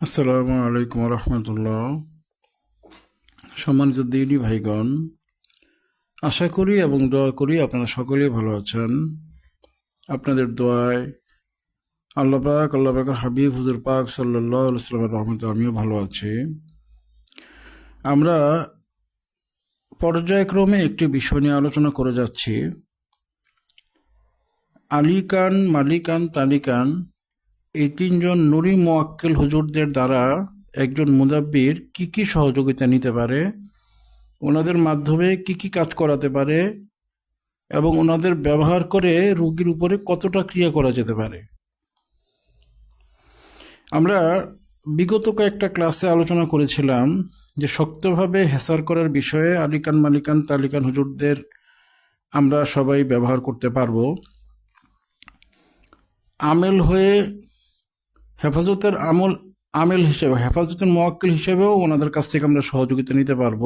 আসসালামু আলাইকুম রহমতুল্লাহ। সম্মানিত দিনী ভাইগণ, আশা করি এবং দোয়া করি আপনারা সকলেই ভালো আছেন। আপনাদের দোয়ায় আল্লাহ পাক, আল্লাহ পাকের হাবিব হুজুর পাক সাল্লাহ সাল্লামের রহমত আমিও ভালো আছি। আমরা পর্যায়ক্রমে একটি বিষয় নিয়ে আলোচনা করে যাচ্ছি। আলিকান, মালিকান, তালিকান এই তিনজন নুরি মোয়াক্কেল হুজুরদের দ্বারা একজন মুদাব্বির কি কি সহযোগিতা নিতে পারে? ওনাদের মাধ্যমে কি কি কাজ করাতে পারে? এবং ওনাদের ব্যবহার করে রোগীর উপরে কতটা ক্রিয়া করা যেতে পারে? আমরা বিগত কয়েকটা ক্লাসে আলোচনা করেছিলাম যে শক্তভাবে হেসার করার বিষয়ে আলিকান মালিকান তালিকান হুজুরদের আমরা সবাই ব্যবহার করতে পারব। আমেল হয়ে হেফাজতের আমল, আমেল হিসেবে, হেফাজতের মোয়াক্কেল হিসেবেও ওনাদের কাছ থেকে আমরা সহযোগিতা নিতে পারব।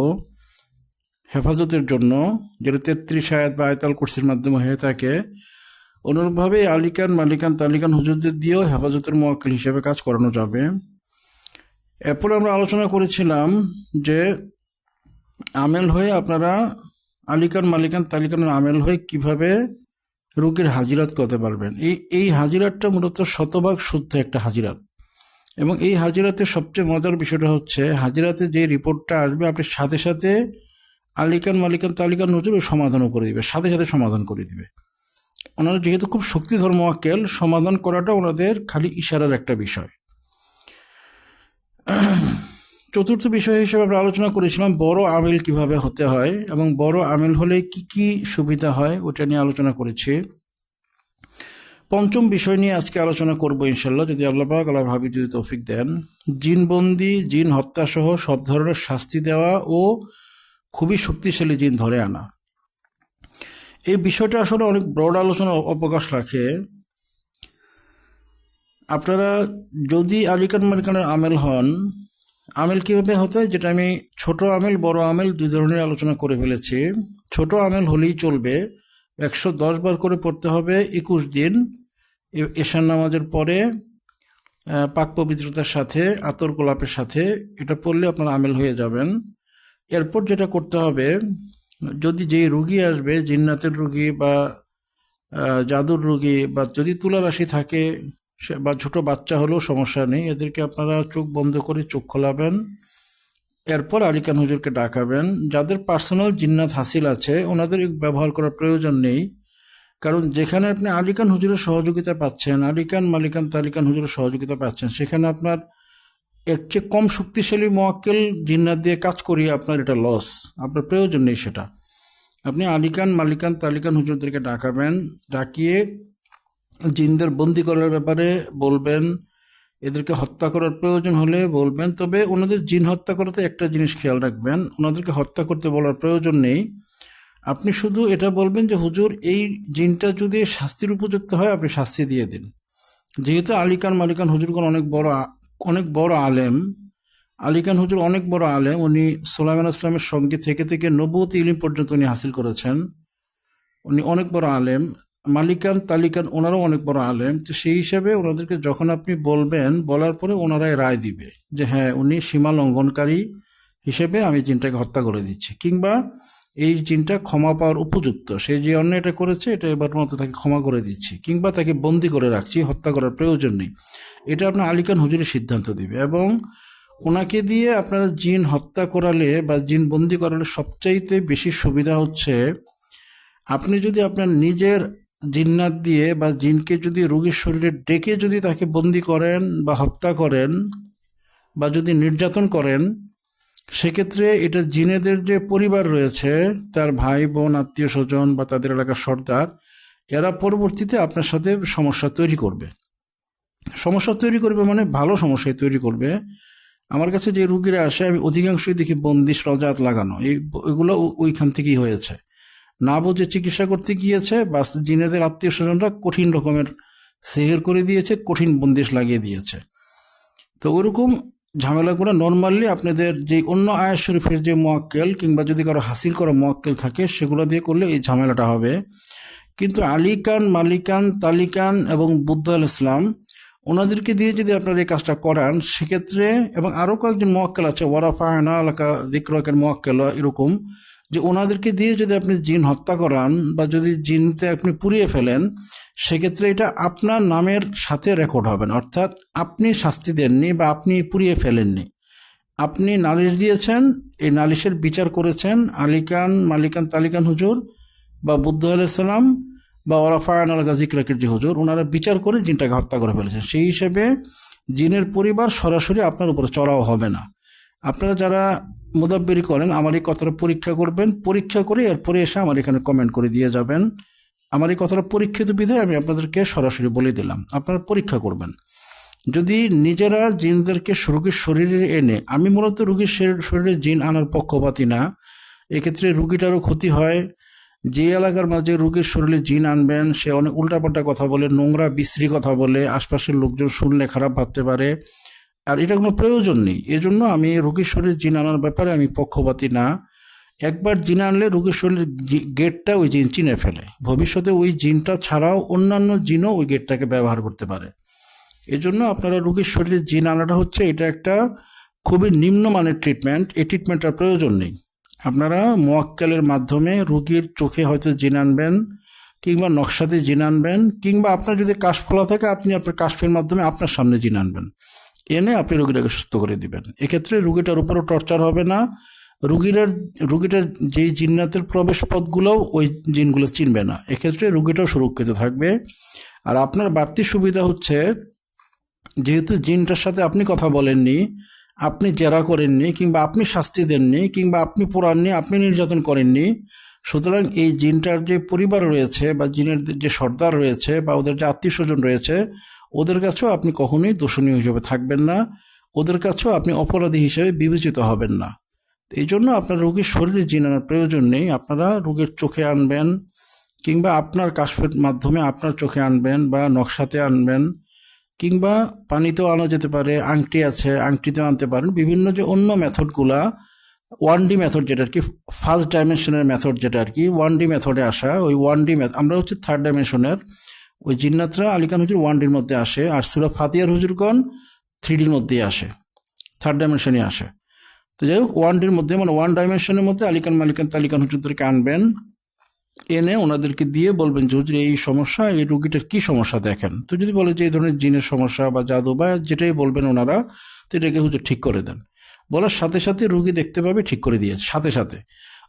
হেফাজতের জন্য যেটা তেত্রিশ আয়াত বা আয়তাল কোর্সের মাধ্যমে হয়ে থাকে, অনুরূপভাবে আলিকান, মালিকান, তালিকান হুজুরদের দিয়েও হেফাজতের মোয়াক্কেল হিসেবে কাজ করানো যাবে। এরপরে আমরা আলোচনা করেছিলাম যে আমেল হয়ে আপনারা আলিকান, মালিকান, তালিকানের আমেল হয়ে কীভাবে রোগীর হাজিরাত করতে পারবেন। এই এই হাজিরাতটা মূলত শতভাগ শুদ্ধ একটা হাজিরাত। এবং এই হাজিরাতে সবচেয়ে মজার বিষয়টা হচ্ছে, হাজিরাতে যে রিপোর্টটা আসবে, আপনি সাথে সাথে আলিকান মালিকান তালিকান নজর সমাধানও করে দিবে, সাথে সাথে সমাধান করে দিবে। ওনারা যেহেতু খুব শক্তি ধর্ম মোয়াক্কেল সমাধান করাটা ওনাদের খালি ইশারার একটা বিষয়। চতুর্থ বিষয় হিসেবে আমরা আলোচনা করেছিলাম, বড় আমিল কীভাবে হতে হয় এবং বড় আমিল হলে কি কি সুবিধা হয়, ওটা নিয়ে আলোচনা করেছি। পঞ্চম বিষয় নিয়ে আজকে আলোচনা করব ইনশাল্লাহ যদি আল্লাহ পাক, আল্লাহ ভাবি যদি তৌফিক দেন। জিনবন্দি, জিন হত্যা সহ সব ধরনের শাস্তি দেওয়া ও খুবই শক্তিশালী জিন ধরে আনা। এই বিষয়টা আসলে অনেক ব্রড আলোচনা অবকাশ রাখে। আপনারা যদি আলিকান মালিকানের আমেল হন আমেল কীভাবে হতে? যেটা আমি ছোট আমেল, বড় আমেল দুই ধরনের আলোচনা করে ফেলেছি। ছোট আমেল হলেই চলবে। একশো দশ বার করে পড়তে হবে একুশ দিন এশার নামাজের পরে পাক পবিত্রতার সাথে, আতর গোলাপের সাথে এটা পড়লে আপনার আমেল হয়ে যাবেন। এরপর যেটা করতে হবে, যদি যেই রুগী আসবে, জিন্নাতের রুগী বা জাদুর রুগী বা যদি তুলা রাশি থাকে সে- বা ছোটো বাচ্চা হলেও সমস্যা নেই। এদেরকে আপনারা চোখ বন্ধ করে চোখ খোলাবেন। এরপর আলী আলিকান হুজুরকে ডাকাবেন। যাদের পার্সোনাল জিন্নাত হাসিল আছে, ওনাদের ব্যবহার করার প্রয়োজন নেই। কারণ যেখানে আপনি আলী আলিকান হুজুরের সহযোগিতা পাচ্ছেন, আলী আলিকান মালিকান তালিকান হুজুরের সহযোগিতা পাচ্ছেন, সেখানে আপনার এর চেয়ে কম শক্তিশালী মোয়াক্কেল জিন্নাত দিয়ে কাজ করিয়ে আপনার এটা লস আপনার প্রয়োজন নেই সেটা। আপনি আলিকান মালিকান তালিকান হুজুরদেরকে ডাকাবেন, ডাকিয়ে জিনদের বন্দি করার ব্যাপারে বলবেন, এদেরকে হত্যা করার প্রয়োজন হলে বলবেন, তবে ওনাদের জিন হত্যা করাতে একটা জিনিস খেয়াল রাখবেন, ওনাদেরকে হত্যা করতে বলার প্রয়োজন নেই। আপনি শুধু এটা বলবেন যে, হুজুর, এই জিনটা যদি শাস্তির উপযুক্ত হয়, আপনি শাস্তি দিয়ে দিন। যেহেতু আলিকান মালিকান হুজুরগণ অনেক বড় অনেক বড় আলেম আলিকান হুজুর অনেক বড় আলেম, উনি সোলাইমান ইসলামের সঙ্গে থেকে থেকে নবতী ইলিম পর্যন্ত উনি হাসিল করেছেন। উনি অনেক বড় আলেম মালিকান, তালিকান, ওনারাও অনেক বড় আলেম, তো সেই হিসাবে ওনাদেরকে যখন আপনি বলবেন, বলার পরে ওনারাই রায় দিবে যে হ্যাঁ উনি সীমা লঙ্ঘনকারী হিসেবে আমি জিনটাকে হত্যা করে দিচ্ছি। কিংবা এই জিনটা ক্ষমা পাওয়ার উপযুক্ত, সে যে অন্য এটা করেছে, এটা এবার মতো তাকে ক্ষমা করে দিচ্ছি, কিংবা তাকে বন্দি করে রাখছি, হত্যা করার প্রয়োজন নেই। এটা আপনার আলিকান হুজুরের সিদ্ধান্ত দিবে এবং ওনাকে দিয়ে আপনারা জিন হত্যা করালে বা জিন বন্দি করালে সবচাইতে বেশি সুবিধা হচ্ছে, আপনি যদি আপনার নিজের জিন্নাত দিয়ে বা জিনকে যদি রোগীর শরীরে ডেকে যদি তাকে বন্দি করেন বা হত্যা করেন বা যদি নির্যাতন করেন, সেক্ষেত্রে এটা জিনেদের যে পরিবার রয়েছে, তার ভাই, বোন, আত্মীয় স্বজন বা তাদের এলাকার সর্দার, এরা পরবর্তীতে আপনার সাথে সমস্যা তৈরি করবে। সমস্যা তৈরি করবে মানে ভালো সমস্যায় তৈরি করবে। আমার কাছে যে রুগীরা আসে, আমি অধিকাংশই দেখি বন্দিশ, রজাত লাগানো। এই এগুলো ওইখান থেকেই হয়েছে। না বুঝে চিকিৎসা করতে গিয়েছে বা জিনেদের আত্মীয় স্বজনরা কঠিন রকমের সেহের করে দিয়েছে, কঠিন বন্দিশ লাগিয়ে দিয়েছে। তো ওরকম ঝামেলাগুলো নর্মালি আপনাদের যে অন্য আয়াস শরীফের যে মোয়াক্কেল কিংবা যদি কারও হাসিল করা মোয়াক্কেল থাকে, সেগুলো দিয়ে করলে এই ঝামেলাটা হবে। কিন্তু আলিকান, মালিকান, তালিকান এবং বুদ্ধ আল ইসলাম, ওনাদেরকে দিয়ে যদি আপনারা এই কাজটা করান, সেক্ষেত্রে এবং আরও কয়েকজন মোয়াক্কেল আছে ওয়ারাফা আয়না এলাকা দিক্রকের মোয়াক্কেল এরকম যে ওনাদেরকে দিয়ে যদি আপনি জিন হত্যা করান বা যদি জিনতে আপনি পুড়িয়ে ফেলেন, সেক্ষেত্রে এটা আপনার নামের সাথে রেকর্ড হবে না। অর্থাৎ আপনি শাস্তি দেননি বা আপনি পুড়িয়ে ফেলেননি। আপনি নালিশ দিয়েছেন, এই নালিশের বিচার করেছেন আলিকান মালিকান তালিকান হুজুর বা বুদ্ধ আলাইসালাম বা ওরাফায়ন আল গাজিকরাকের যে হুজুর ওনারা বিচার করে জিনটাকে হত্যা করে ফেলেছেন। সেই হিসেবে জিনের পরিবার সরাসরি আপনার উপরে চড়াও হবে না। আপনারা যারা মুদাব্বিরি করেন, আমার এই কথাটা পরীক্ষা করবেন, পরীক্ষা করে এরপরে এসে আমার এখানে কমেন্ট করে দিয়ে যাবেন। আমার এই কথাটা পরীক্ষিত বিধায় আমি আপনাদেরকে সরাসরি বলে দিলাম, আপনারা পরীক্ষা করবেন। যদি নিজেরা জিনদেরকে রুগীর শরীরে এনে, আমি মূলত রুগীর শরীরে জিন আনার পক্ষপাতি না, এক্ষেত্রে রুগীটারও ক্ষতি হয়। যে এলাকার মাঝে রুগীর শরীরে জিন আনবেন, সে অনেক উল্টাপাল্টা কথা বলে, নোংরা বিশ্রী কথা বলে, আশপাশের লোকজন শুনলে খারাপ ভাবতে পারে। আর এটা কোনো প্রয়োজন নেই। এজন্য আমি রুগীর শরীরে জিন আনার ব্যাপারে আমি পক্ষপাতি না। একবার জিন আনলে রুগীর শরীরের গেটটা ওই জিন চিনে ফেলে। ভবিষ্যতে ওই জিনটা ছাড়াও অন্যান্য জিনও ওই গেটটাকে ব্যবহার করতে পারে। এজন্য আপনারা রুগীর শরীরে জিন আনাটা হচ্ছে এটা একটা খুবই নিম্নমানের ট্রিটমেন্ট এই ট্রিটমেন্টটার প্রয়োজন নেই। আপনারা মোয়াক্কেলের মাধ্যমে রুগীর চোখে হয়তো জিন আনবেন কিংবা নকশাতে জিন আনবেন কিংবা আপনার যদি কাশফলা থাকে, আপনি আপনার কাশফের মাধ্যমে আপনার সামনে জিন আনবেন। এনে আপনি রুগীটাকে সুস্থ করে দিবেন। এক্ষেত্রে রুগীটার উপরও টর্চার হবে না। রুগীটার রুগীটার যেই জিন্নাতের প্রবেশ পথগুলোও ওই জিনগুলো চিনবে না। এক্ষেত্রে রুগীটাও সুরক্ষিত থাকবে। আর আপনার বাড়তি সুবিধা হচ্ছে, যেহেতু জিনটার সাথে আপনি কথা বলেননি, আপনি জেরা করেননি, কিংবা আপনি শাস্তি দেননি, কিংবা আপনি পোড়াননি আপনি নির্যাতন করেননি, সুতরাং এই জিনটার যে পরিবার রয়েছে, বা জিনের যে সর্দার রয়েছে, বা ওদের যে আত্মীয় স্বজন রয়েছে ওদের কাছেও আপনি কখনোই দোষণীয় হিসেবে থাকবেন না। ওদের কাছেও আপনি অপরাধী হিসেবে বিবেচিত হবেন না। এই জন্য আপনার রোগীর শরীরে জিন আনার প্রয়োজন নেই। আপনারা রোগীর চোখে আনবেন কিংবা আপনার কাশফের মাধ্যমে আপনার চোখে আনবেন বা নকশাতে আনবেন কিংবা পানিতেও আনা যেতে পারে, আংটি আছে, আংটিতেও আনতে পারেন। বিভিন্ন যে অন্য মেথডগুলা, ওয়ান ডি মেথড যেটা আর কি, ফার্স্ট ডাইমেনশনের মেথড যেটা আর কি, ওয়ান ডি মেথডে আসা, ওই ওয়ান ডি মেথড আমরা হচ্ছে থার্ড ডাইমেনশনের ওই জিন্নাতরা আলিকান হুজুর ওয়ান ডির মধ্যে আসে, আর সুরা ফাতিয়ার হুজুরগণ থ্রি ডির মধ্যেই আসে থার্ড ডাইমেনশনে আসে। তো যাই হোক ওয়ান ডির মধ্যে মানে ওয়ান ডাইমেনশনের মধ্যে আলিকান মালিকান তালিকান হুজুরদেরকে আনবেন, এনে ওনাদেরকে দিয়ে বলবেন যে, হুজুর, এই সমস্যা, এই রুগীটার কি সমস্যা দেখেন? তো যদি বলে যে, এই ধরনের জিনের সমস্যা বা জাদু বা যেটাই বলবেন ওনারা, তো এটাকে হুজুর ঠিক করে দেন। বলার সাথে সাথে রুগী দেখতে পাবে, ঠিক করে দিয়েছে, সাথে সাথে।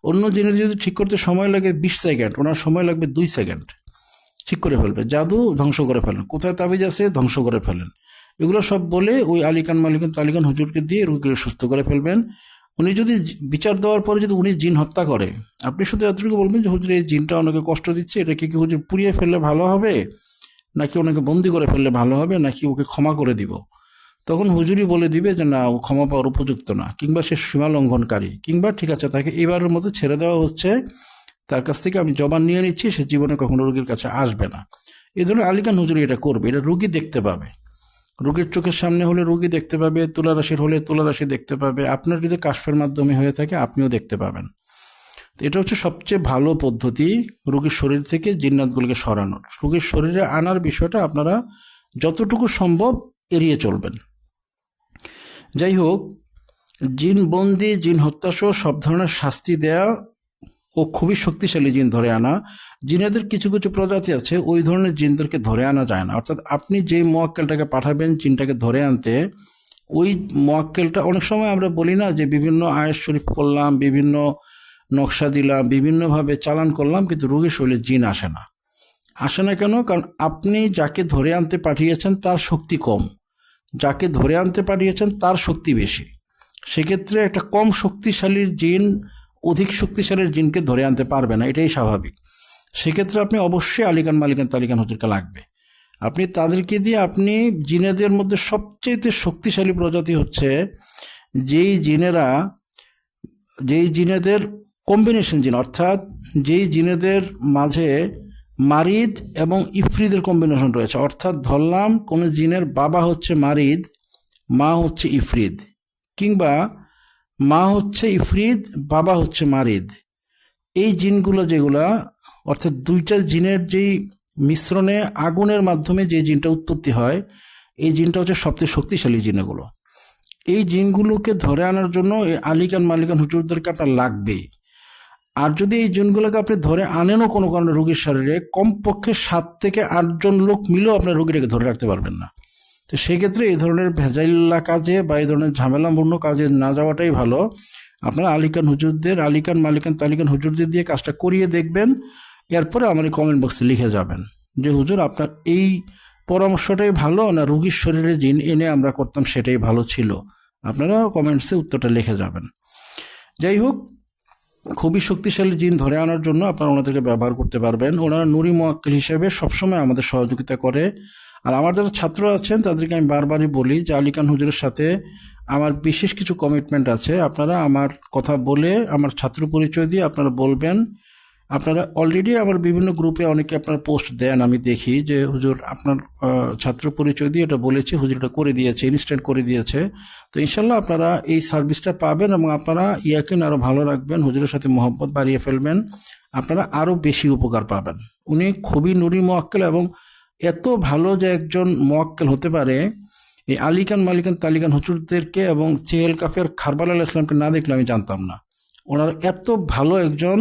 অন্য জিনের যদি ঠিক করতে সময় লাগে বিশ সেকেন্ড, ওনার সময় লাগবে দুই সেকেন্ড। ঠিক করে ফেলবে। জাদু ধ্বংস করে ফেলেন। কোথায় তাবিজ আছে? ধ্বংস করে ফেলেন। এগুলো সব বলে ওই আলিকান মালিকান তালিকান হুজুরকে দিয়ে রুগীকে সুস্থ করে ফেলবেন। উনি যদি বিচার দেওয়ার পরে যদি উনি জিন হত্যা করে, আপনি শুধু এতটুকু বলবেন যে, হুজুর, এই জিনটা অনেকে কষ্ট দিচ্ছে এটাকে কি হুজুর পুড়িয়ে ফেললে ভালো হবে? নাকি ওনাকে বন্দি করে ফেললে ভালো হবে? নাকি ওকে ক্ষমা করে দিব? তখন হুজুরি বলে দিবে যে, না, ও ক্ষমা পাওয়ার উপযুক্ত না। কিংবা সে সীমা লঙ্ঘনকারী। কিংবা, ঠিক আছে, তাকে এবারের মতো ছেড়ে দেওয়া হচ্ছে। তার কাছ থেকে আমি জবান নিয়ে নিচ্ছি, সে জীবনে কখনো রোগীর কাছে আসবে না। এই ধরনের আলিকা হুজুরি এটা করবে, এটা রুগী দেখতে পাবে। রোগীর চোখের সামনে হলে রোগী দেখতে পাবে, তুলারাশির হলে তুলারাশি দেখতে পাবে। আপনার যদি কাশফের মাধ্যমে হয়ে থাকে, আপনিও দেখতে পাবেন। এটা হচ্ছে সবচেয়ে ভালো পদ্ধতি রোগীর শরীর থেকে জিন্নাতগুলোকে সরানোর। রোগীর শরীরে আনার বিষয়টা আপনারা যতটুকু সম্ভব এড়িয়ে চলবেন। যাই হোক জিন বন্দি জিন হত্যাসহ সব ধরনের শাস্তি দেয়া ও খুবই শক্তিশালী জিন ধরে আনা। জিনেদের কিছু কিছু প্রজাতি আছে, ওই ধরনের জিনদেরকে ধরে আনা যায় না। অর্থাৎ আপনি যেই মোয়াক্কেলটাকে পাঠাবেন জিনটাকে ধরে আনতে, ওই মোয়াক্কেলটা অনেক সময় আমরা বলি না যে বিভিন্ন আয়েস শরীফ করলাম বিভিন্ন নকশা দিলাম, বিভিন্নভাবে চালান করলাম, কিন্তু রোগীর শরীরে জিন আসে না। আসে না কেন? কারণ আপনি যাকে ধরে আনতে পাঠিয়েছেন তার শক্তি কম। যাকে ধরে আনতে পাঠিয়েছেন তার শক্তি বেশি। সেক্ষেত্রে একটা কম শক্তিশালীর জিন অধিক শক্তিশালীর জিনকে ধরে আনতে পারবে না, এটাই স্বাভাবিক। সেক্ষেত্রে আপনি অবশ্যই আলিকান মালিকান, তালিকান হুজুরকে লাগবে। আপনি তাদেরকে দিয়ে আপনি জিনেদের মধ্যে সবচেয়ে শক্তিশালী প্রজাতি হচ্ছে যেই জিনেরা, যেই জিনেদের কম্বিনেশন জিন অর্থাৎ যেই জিনেদের মাঝে মারিদ এবং ইফরিদের কম্বিনেশন রয়েছে। অর্থাৎ ধরলাম কোনো জিনের বাবা হচ্ছে মারিদ, মা হচ্ছে ইফরিদ কিংবা মা হচ্ছে ইফরিদ, বাবা হচ্ছে মারিদ। এই জিনগুলো যেগুলা, অর্থাৎ দুইটা জিনের যেই মিশ্রণে আগুনের মাধ্যমে যে জিনটা উৎপত্তি হয়, এই জিনটা হচ্ছে সবচেয়ে শক্তিশালী জিন এগুলো এই জিনগুলোকে ধরে আনার জন্য এই আলিকান মালিকান হুজুরদেরকে আপনার লাগবেই। আর যদি এই জিনগুলোকে আপনি ধরে আনেনও কোনো কারণে রোগীর শরীরে, কমপক্ষে সাত থেকে আটজন লোক মিলেও আপনার রোগীটাকে ধরে রাখতে পারবেন না। তো সেক্ষেত্রে এই ধরনের ভেজাইল্লা কাজে বা এই ধরনের ঝামেলাপূর্ণ কাজে না যাওয়াটাই ভালো। আপনারা আলিকান হুজুরদের, আলিকান, মালিকান, তালিকান হুজুরদের দিয়ে কাজটা করিয়ে দেখবেন। এরপরে আমার কমেন্ট বক্সে লিখে যাবেন যে, হুজুর, আপনার এই পরামর্শটাই ভালো না রুগীর শরীরে জিন এনে আমরা করতাম সেটাই ভালো ছিল? আপনারা কমেন্টসে উত্তরটা লিখে যাবেন। যাই হোক, খুবই শক্তিশালী জিন ধরে আনার জন্য আপনারা ওনাদেরকে ব্যবহার করতে পারবেন। ওনারা নুরি মোয়াক্কেল হিসেবে সবসময় আমাদের সহযোগিতা করে। আর আমার যারা ছাত্র আছেন, তাদেরকে আমি বারবারই বলি যে আলিকান হুজুরের সাথে আমার বিশেষ কিছু কমিটমেন্ট আছে। আপনারা আমার কথা বলে, আমার ছাত্র পরিচয় দিয়ে আপনারা বলবেন। আপনারা অলরেডি আমার বিভিন্ন গ্রুপে অনেকে আপনারা পোস্ট দেন, আমি দেখি যে হুজুর আপনার ছাত্র পরিচয় দিয়ে এটা বলেছি, হুজুর এটা করে দিয়েছে ইনস্ট্যান্ট করে দিয়েছে। তো ইনশাল্লাহ আপনারা এই সার্ভিসটা পাবেন এবং আপনারা ইয়াকিন আরও ভালো রাখবেন, হুজুরের সাথে মহব্বত বাড়িয়ে ফেলবেন। আপনারা আরও বেশি উপকার পাবেন। উনি খুবই নুরি মোয়াক্কেল এবং এত ভালো যে একজন মোয়াক্কেল হতে পারে, এই আলিকান মালিকান তালিকান হুজুরদেরকে এবং চেহেল কাফের খারবাল আল ইসলামকে না দেখলে আমি জানতাম না। ওনার এত ভালো একজন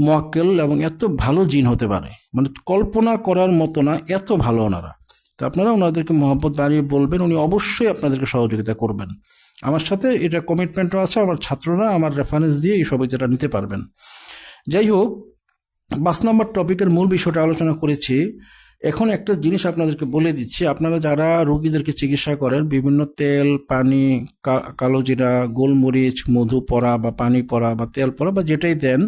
মোয়াক্কেল এবং এত ভালো জিন হতে পারে। মানে কল্পনা করার মতো না, এত ভালো ওনারা। তো আপনারা ওনাদেরকে মহব্বত বাড়িয়ে বলবেন, উনি অবশ্যই আপনাদেরকে সহযোগিতা করবেন। আমার সাথে এটা কমিটমেন্টও আছে, আমার ছাত্ররা, আমার রেফারেন্স দিয়ে এই সহযোগিতাটা নিতে পারবেন। যাই হোক পাঁচ নম্বর টপিকের মূল বিষয়টা আলোচনা করেছি। এখন একটা জিনিস আপনাদেরকে বলে দিচ্ছি। আপনারা যারা রোগীদেরকে চিকিৎসা করেন, বিভিন্ন তেল, পানি কালো জিরা, গোলমরিচ, মধু পড়া বা পানি পড়া বা তেল পড়া বা যেটাই দেন,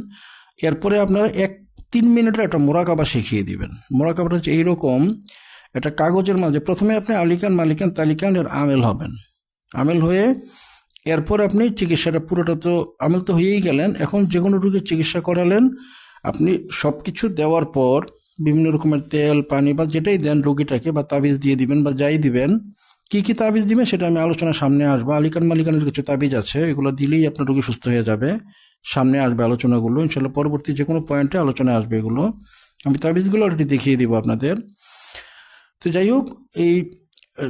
এরপরে আপনারা এক, তিন মিনিটের একটা মোরাকাবা শিখিয়ে দিবেন। মোরাকাবাটা হচ্ছে এইরকম, একটা কাগজের মাঝে প্রথমে আপনি আলিকান মালিকান তালিকান এর আমেল হবেন। আমেল হয়ে এরপর আপনি চিকিৎসাটা পুরোটা তো আমেল তো হয়েই গেলেন। এখন যে কোনো রোগীর চিকিৎসা করালেন, আপনি সব কিছু দেওয়ার পর বিভিন্ন রকমের তেল, পানি বা যেটাই দেন রোগীটাকে বা তাবিজ দিয়ে দিবেন বা যাই দিবেন, কি কি তাবিজ দিবেন সেটা আমি আলোচনার সামনে আসব। আলিকান মালিকানের কিছু তাবিজ আছে, এগুলো দিলেই আপনার রোগী সুস্থ হয়ে যাবে। সামনে আসবে আলোচনাগুলো, ইনশাল্লাহ পরবর্তী যে কোনো পয়েন্টে আলোচনায় আসবে এগুলো। আমি তাবিজগুলো অলরেডি দেখিয়ে দিব আপনাদের। তো যাই হোক, এই,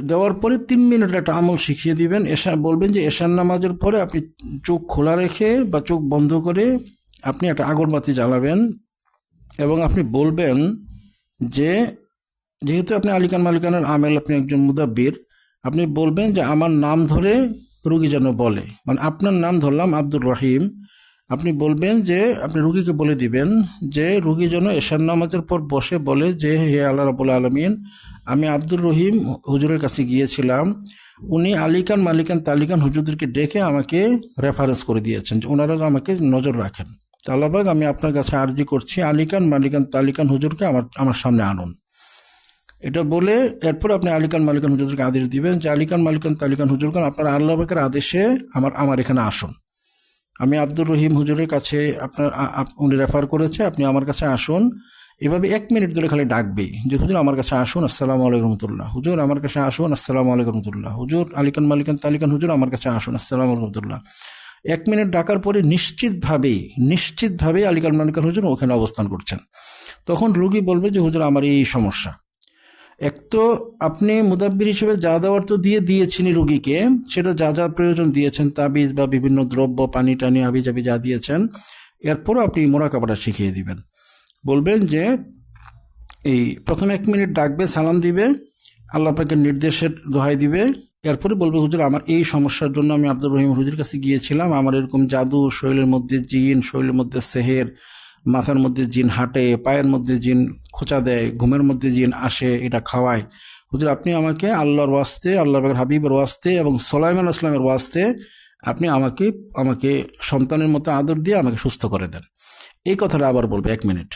দেওয়ার পরে তিন মিনিটের একটা আমল শিখিয়ে দিবেন। এশা, বলবেন যে এশার নামাজের পরে আপনি চোখ খোলা রেখে বা চোখ বন্ধ করে আপনি একটা আগরবাতি জ্বালাবেন। এবং আপনি বলবেন যে, যেহেতু আপনি আলিকান মালিকানের আমেল, আপনি একজন মুদাব্বির, আপনি বলবেন যে আমার নাম ধরে রুগী যেন বলে। মানে আপনার নাম ধরলাম আব্দুর রহিম। আপনি বলবেন যে, আপনি রুগীকে বলে দিবেন যে, রুগী যেন এশার নামাজের পর বসে বলে যে, হে আল্লাহ রাবুল আলমিন, আমি আব্দুর রহিম হুজুরের কাছে গিয়েছিলাম। উনি আলিকান মালিকান তালিকান হুজুরদেরকে ডেকে আমাকে রেফারেন্স করে দিয়েছেন যে ওনারা আমাকে নজর রাখেন। তালাবাগ আমি আপনার কাছে আর্জি করছি। আলিকান, মালিকান, তালিকান হুজুরকে আমার আমার সামনে আনুন। এটা বলে এরপর আপনি আলিকান, মালিকান হুজুরকে আদেশ দিবেন যে আলিকান, মালিকান, তালিকান হুজুরখান আপনার আল্লাহবাগের আদেশে আমার আমার এখানে আসুন। আমি আব্দুর রহিম হুজুরের কাছে আপনার উনি রেফার করেছে, আপনি আমার কাছে আসুন। এভাবে এক মিনিট ধরে খালি ডাকবেই যে, হুজুর, আমার কাছে আসুন, আসসালামু আলাইকুম রহমতুল্লাহ। হুজুর, আমার কাছে আসুন, আসসালামু আলাইকুম রহমতুল্লাহ। হুজুর, আলিকান, মালিকান, তালিকান হুজুর, আমার কাছে আসুন, আসসালামু আলাইকুম এক মিনিট ডাকার পরে নিশ্চিতভাবেই নিশ্চিতভাবেই আলিকান মালিকান হুজুর ওখানে অবস্থান করছেন। তখন রুগী বলবে যে, হুজুর, আমার এই সমস্যা। এক তো আপনি মুদাব্বির হিসেবে যা দেওয়ার তো দিয়ে দিয়েছেনই রুগীকে, সেটা যা যা প্রয়োজন দিয়েছেন, তাবিজ বা বিভিন্ন দ্রব্য, পানি টানি, আবিজাবি যা দিয়েছেন, এরপরও আপনি মোরাকাবাটা শিখিয়ে দিবেন। বলবেন যে, এই প্রথমে এক মিনিট ডাকবে, সালাম দিবে, আল্লাহ পাকের নির্দেশের দোহাই দিবে এরপরে বলবে, হুজুর, আমার এই সমস্যার জন্য আমি আব্দুর রহিম হুজুর কাছে গিয়েছিলাম। আমার এরকম জাদু শরীরের মধ্যে জিন শরীরের মধ্যে সেহের, মাথার মধ্যে জিন হাঁটে, পায়ের মধ্যে জিন খোঁচা দেয়, ঘুমের মধ্যে জিন আসে, এটা খাওয়ায়। হুজুর, আপনি আমাকে আল্লাহর ওয়াস্তে আল্লাহ হাবিবের ওয়াস্তে এবং সোলাইমান আসলামের ওয়াস্তে আপনি আমাকে আমাকে সন্তানের মতো আদর দিয়ে আমাকে সুস্থ করে দেন। এই কথাটা আবার বলবে, এক মিনিট।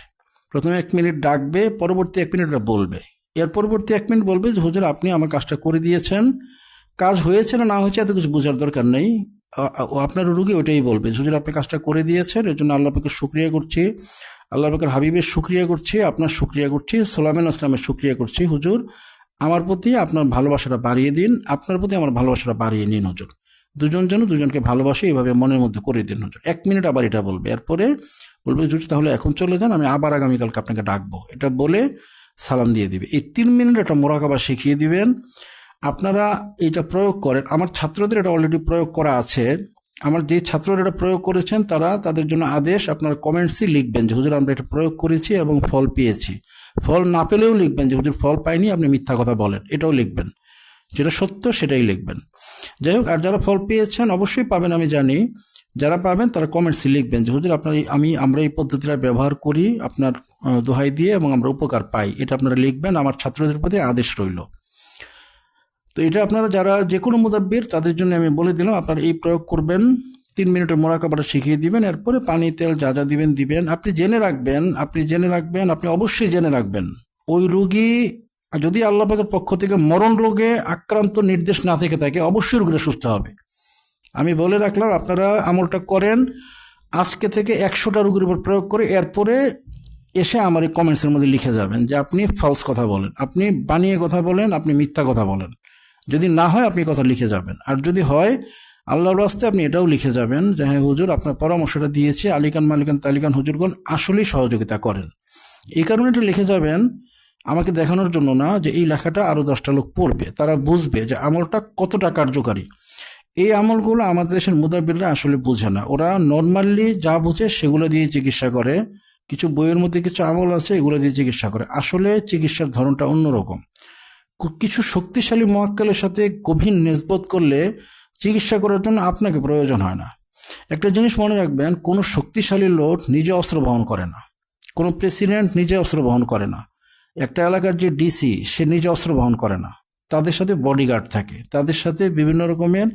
প্রথমে এক মিনিট ডাকবে, পরবর্তী এক মিনিটটা বলবে। এর পরবর্তী এক মিনিট বলবে যে, হুজুর, আপনি আমার কাজটা করে দিয়েছেন। কাজ হয়েছে না না হয়েছে এত কিছু বোঝার দরকার নেই। আপনার রুগী ওইটাই বলবে হুজুর আপনি কাজটা করে দিয়েছেন, এর জন্য আল্লাহ পাকে শুক্রিয়া করছি। আল্লাহ পাকের হাবিবের শুক্রিয়া করছি, আপনার শুক্রিয়া করছি সোলামেন আসলামের শুক্রিয়া করছি, হুজুর। আমার প্রতি আপনার ভালোবাসাটা বাড়িয়ে দিন, আপনার প্রতি আমার ভালোবাসাটা বাড়িয়ে নিন, হুজুর। দুজন যেন দুজনকে ভালোবাসে, এইভাবে মনের মধ্যে করে দিন, হুজুর। এক মিনিট আবার এটা বলবে। এরপরে বলবে, হুজুর, তাহলে এখন চলে যান, আমি আবার আগামীকালকে আপনাকে ডাকবো। এটা বলে সালাম দিয়ে দিবে। এই তিন মিনিট একটা মোরাকাবা শিখিয়ে দিবেন। আপনারা এটা প্রয়োগ করেন। আমার ছাত্রদের এটা অলরেডি প্রয়োগ করা আছে। আমার যে ছাত্ররা এটা প্রয়োগ করেছেন, তারা তাদের জন্য আদেশ আপনার কমেন্টসই লিখবেন যে, হুজুর, আমরা এটা প্রয়োগ করেছি এবং ফল পেয়েছি। ফল না পেলেও লিখবেন যে, হুজুর, ফল পাইনি, আপনি মিথ্যা কথা বলেন। এটাও লিখবেন। যেটা সত্য, সেটাই লিখবেন। যাই হোক, আর যারা ফল পেয়েছেন, অবশ্যই পাবেন, আমি জানি। যারা পাবেন, তারা কমেন্টসে লিখবেন যে, হুজুর, আপনার আমি, আমরা এই পদ্ধতিটা ব্যবহার করি, আপনার দোহাই দিয়ে এবং আমরা উপকার পাই। এটা আপনারা লিখবেন। আমার ছাত্রদের প্রতি আদেশ রইল। তো এটা আপনারা যারা যে কোনো মুদাব্বির, তাদের জন্য আমি বলে দিলাম, আপনারা এই প্রয়োগ করবেন, তিন মিনিটের মোরাকাবাটা শিখিয়ে দিবেন, এরপরে পানি, তেল যা যা দিবেন দিবেন। আপনি জেনে রাখবেন, আপনি জেনে রাখবেন, আপনি অবশ্যই জেনে রাখবেন। ওই রুগী, যদি আল্লাহ পাকের পক্ষ থেকে মরণ রোগে আক্রান্ত নির্দেশ না থেকে থাকে, অবশ্যই রোগীটা সুস্থ হবে। আমি বলে রাখলাম, আপনারা আমলটা করেন, আজকে থেকে একশোটা রুগীর উপর প্রয়োগ করে, এরপরে এসে আমার এই কমেন্টসের মধ্যে লিখে যাবেন যে, আপনি ফলস কথা বলেন, আপনি বানিয়ে কথা বলেন, আপনি মিথ্যা কথা বলেন। যদি না হয় আপনি কথা লিখে যাবেন। আর যদি হয়, আল্লাহর রাস্তে আপনি এটাও লিখে যাবেন যে হ্যাঁ হুজুর, আপনার পরামর্শটা দিয়েছি, আলিকান মালিকান তালিকান হুজুরগণ আসলেই সহযোগিতা করেন। এই কারণে এটা লিখে যাবেন, আমাকে দেখানোর জন্য না, যে এই লেখাটা আরও দশটা লোক পড়বে। তারা বুঝবে যে আমলটা কতটা কার্যকারী। এই আমলগুলো আমাদের দেশের মুদাবিররা আসলে বোঝে না। ওরা নর্মালি যা বোঝে সেগুলো দিয়ে চিকিৎসা করে। কিছু বইয়ের মধ্যে কিছু আমল আছে, এগুলো দিয়ে চিকিৎসা করে। আসলে চিকিৎসার ধরনটা অন্যরকম। কিছু শক্তিশালী মহাক্কালের সাথে গভীর নেসবত করলে চিকিৎসা করার জন্য আপনাকে প্রয়োজন হয় না। একটা জিনিস মনে রাখবেন, কোনো শক্তিশালী লোক নিজে অস্ত্র বহন করে না। কোনো প্রেসিডেন্ট নিজে অস্ত্র বহন করে না। একটা এলাকার যে ডিসি, সে নিজে অস্ত্র বহন করে না। তাদের সাথে বডিগার্ড থাকে। তাদের সাথে বিভিন্ন রকমের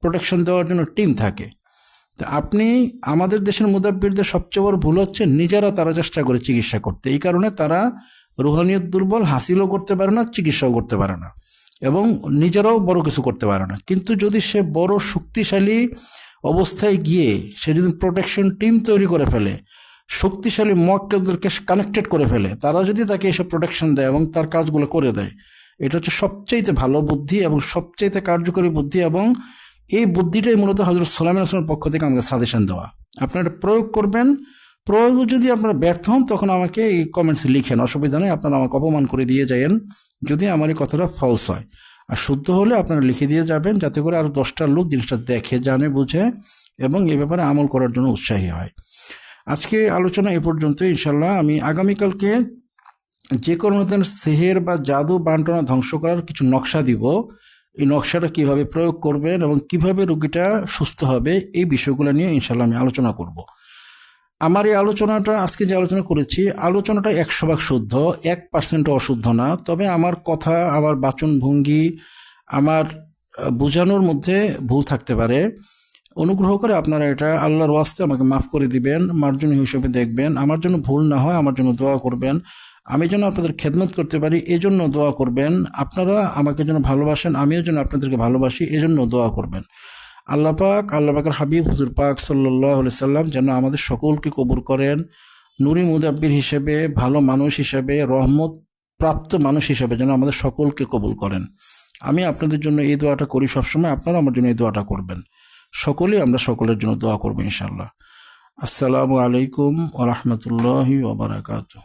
প্রোটেকশন দেওয়ার জন্য টিম থাকে। তো আপনি, আমাদের দেশের মুদাব্বিরদের সবচেয়ে বড় ভুল হচ্ছে নিজেরা তারা চেষ্টা করে চিকিৎসা করতে। এই কারণে তারা রুহানিয়ত দুর্বল, হাসিলও করতে পারে না, চিকিৎসাও করতে পারে না এবং নিজেরাও বড় কিছু করতে পারে না। কিন্তু যদি সে বড় শক্তিশালী অবস্থায় গিয়ে সে যদি প্রোটেকশন টিম তৈরি করে ফেলে, শক্তিশালী মক্কেলদেরকে কানেক্টেড করে ফেলে, তারা যদি তাকে এসব প্রোটেকশন দেয় এবং তার কাজগুলো করে দেয়, এটা হচ্ছে সবচাইতে ভালো বুদ্ধি এবং সবচাইতে কার্যকরী বুদ্ধি এবং এই বুদ্ধিটাই মূলত হজরত সোলামিন আসলামের পক্ষ থেকে আমাকে সাজেশন দেওয়া। আপনারা প্রয়োগ করবেন প্রয়োগ যদি আপনারা ব্যর্থ হন, তখন আমাকে এই কমেন্টসে লিখেন। অসুবিধা নেই, আপনারা আমাকে অপমান করে দিয়ে যায়েন, যদি আমার এই কথাটা ফলস হয়। আর শুদ্ধ হলে আপনারা লিখে দিয়ে যাবেন, যাতে করে আরও দশটা লোক জিনিসটা দেখে, জানে, বুঝে এবং এ ব্যাপারে আমল করার জন্য উৎসাহী হয়। আজকে আলোচনা এ পর্যন্ত ইনশাল্লাহ আমি আগামীকালকে যে কোনো সেহের বা জাদু বান্টনা ধ্বংস করার কিছু নকশা দিব। এই নকশাটা কীভাবে প্রয়োগ করবেন এবং কীভাবে রোগীটা সুস্থ হবে, এই বিষয়গুলো নিয়ে ইনশাল্লাহ আমি আলোচনা করব। আমার এই আলোচনাটা, আজকে যে আলোচনা করেছি, আলোচনাটা একশো ভাগ শুদ্ধ, এক পার্সেন্ট অশুদ্ধ না। তবে আমার কথা, আমার বাচন ভঙ্গি আমার বোঝানোর মধ্যে ভুল থাকতে পারে। অনুগ্রহ করে আপনারা এটা আল্লাহর ওয়াস্তে আমাকে মাফ করে দিবেন, মার্জনী হিসেবে দেখবেন। আমার জন্য ভুল না হয়, আমার জন্য দোয়া করবেন। আমি যেন আপনাদের খেদমত করতে পারি, এজন্য দোয়া করবেন। আপনারা আমাকে যেন ভালোবাসেন, আমিও যেন আপনাদেরকে ভালোবাসি, এজন্য দোয়া করবেন। আল্লাহ পাক, আল্লাহ পাকের হাবিব, হুজুর পাক সাল্লাহ সাল্লাম যেন আমাদের সকলকে কবুল করেন, নুরি মুদাব্বির হিসেবে, ভালো মানুষ হিসেবে, রহমত প্রাপ্ত মানুষ হিসেবে যেন আমাদের সকলকে কবুল করেন। আমি আপনাদের জন্য এই দোয়াটা করি সবসময়, আপনারা আমার জন্য এই দোয়াটা করবেন। সকলেই আমরা সকলের জন্য দোয়া করব ইনশাল্লাহ আসসালামু আলাইকুম ওরহমতুল্লাহি ওবরাকাতুহ